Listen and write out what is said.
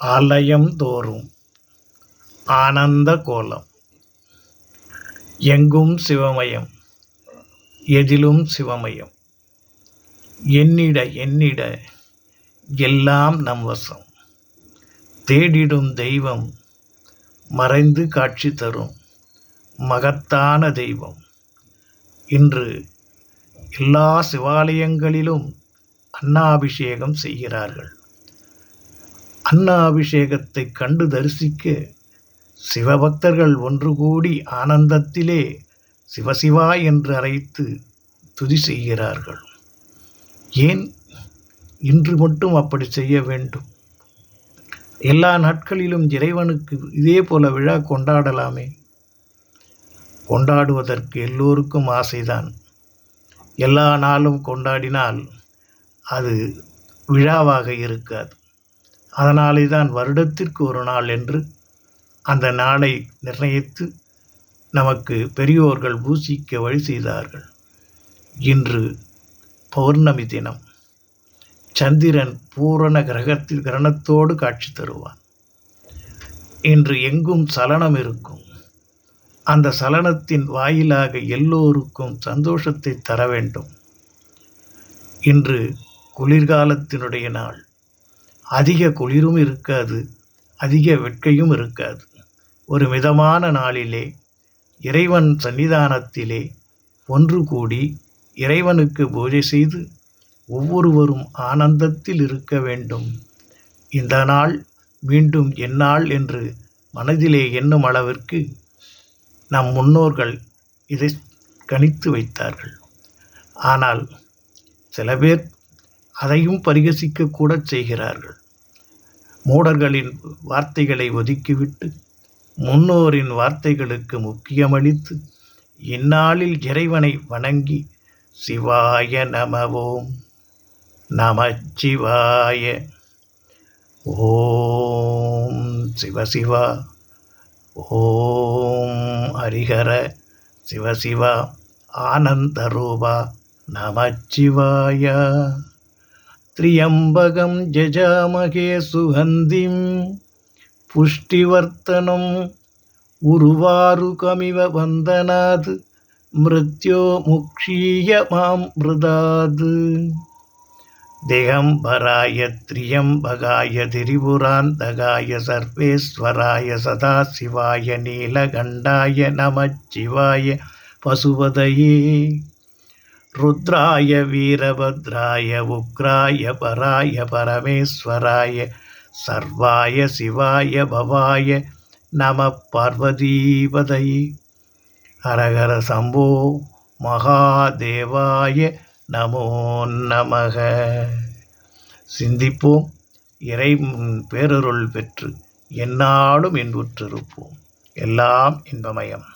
ஆலயம் தோறும் ஆனந்த கோலம் எங்கும் சிவமயம். எதிலும் சிவமயம். என்னிட என்னிட எல்லாம் நம் வசம். தேடிடும் தெய்வம் மறைந்து காட்சி தரும் மகத்தான தெய்வம். இன்று எல்லா சிவாலயங்களிலும் அன்னாபிஷேகம் செய்கிறார்கள். அன்னாபிஷேகத்தை கண்டு தரிசிக்க சிவபக்தர்கள் ஒன்று கூடி ஆனந்தத்திலே சிவசிவா என்று அழைத்து துதி செய்கிறார்கள். ஏன்? இன்று மட்டும் அப்படி செய்ய வேண்டும். எல்லா நாட்களிலும் இறைவனுக்கு இதே போல விழா கொண்டாடலாமே. கொண்டாடுவதற்கு எல்லோருக்கும் ஆசைதான். எல்லா நாளும் கொண்டாடினால் அது விழாவாக இருக்காது. அதனாலே தான் வருடத்திற்கு ஒரு நாள் என்று அந்த நாளை நிர்ணயித்து நமக்கு பெரியோர்கள் பூசிக்க வழி செய்தார்கள். இன்று பௌர்ணமி தினம் சந்திரன் பூரண கிரகத்தில் கிரணத்தோடு காட்சி தருவான். இன்று எங்கும் சலனம் இருக்கும். அந்த சலனத்தின் வாயிலாக எல்லோருக்கும் சந்தோஷத்தை தர வேண்டும். இன்று குளிர்காலத்தினுடைய நாள். அதிக குளிரும் இருக்காது அதிக வெட்கையும் இருக்காது. ஒரு மிதமான நாளிலே இறைவன் சன்னிதானத்திலே ஒன்று கூடி இறைவனுக்கு பூஜை செய்து ஒவ்வொருவரும் ஆனந்தத்தில் இருக்க வேண்டும். இந்த நாள் மீண்டும் எந்நாள் என்று மனதிலே எண்ணும் அளவிற்கு நம் முன்னோர்கள் இதை கணித்து வைத்தார்கள். ஆனால் சில பேர் அதையும் பரிகசிக்கக்கூட செய்கிறார்கள். மூடர்களின் வார்த்தைகளை ஒதுக்கிவிட்டு முன்னோரின் வார்த்தைகளுக்கு முக்கியமளித்து இந்நாளில் இறைவனை வணங்கி சிவாய நமவோம் நமச்சிவாய. ஓம் சிவசிவா ஓம் ஹரிஹர சிவசிவா ஆனந்தரூபா நமச்சிவாயா. त्र्यम्बकं जजामहे सुगन्धिं पुष्टिवर्तनम् उर्वारुकमिव वन्दनात् मृत्यो मुक्षीय मां मृदात् दिगम्बराय त्र्यम्बकाय त्रिपुरान्तकाय सर्वेश्वराय सदाशिवाय नीलकण्ठाय नमः शिवाय पशुपतये ருத்ராய வீரபத்ராய உக்ராய பராய பரமேஸ்வராய சர்வாய சிவாய பவாய நம பார்வதீபதை ஹரஹர சம்போ மகாதேவாய நமோ நமக. சிந்திப்போம் இறை பேரருள் பெற்று எந்நாளும் இன்புற்றிருப்போம். எல்லாம் இன்பமயம்.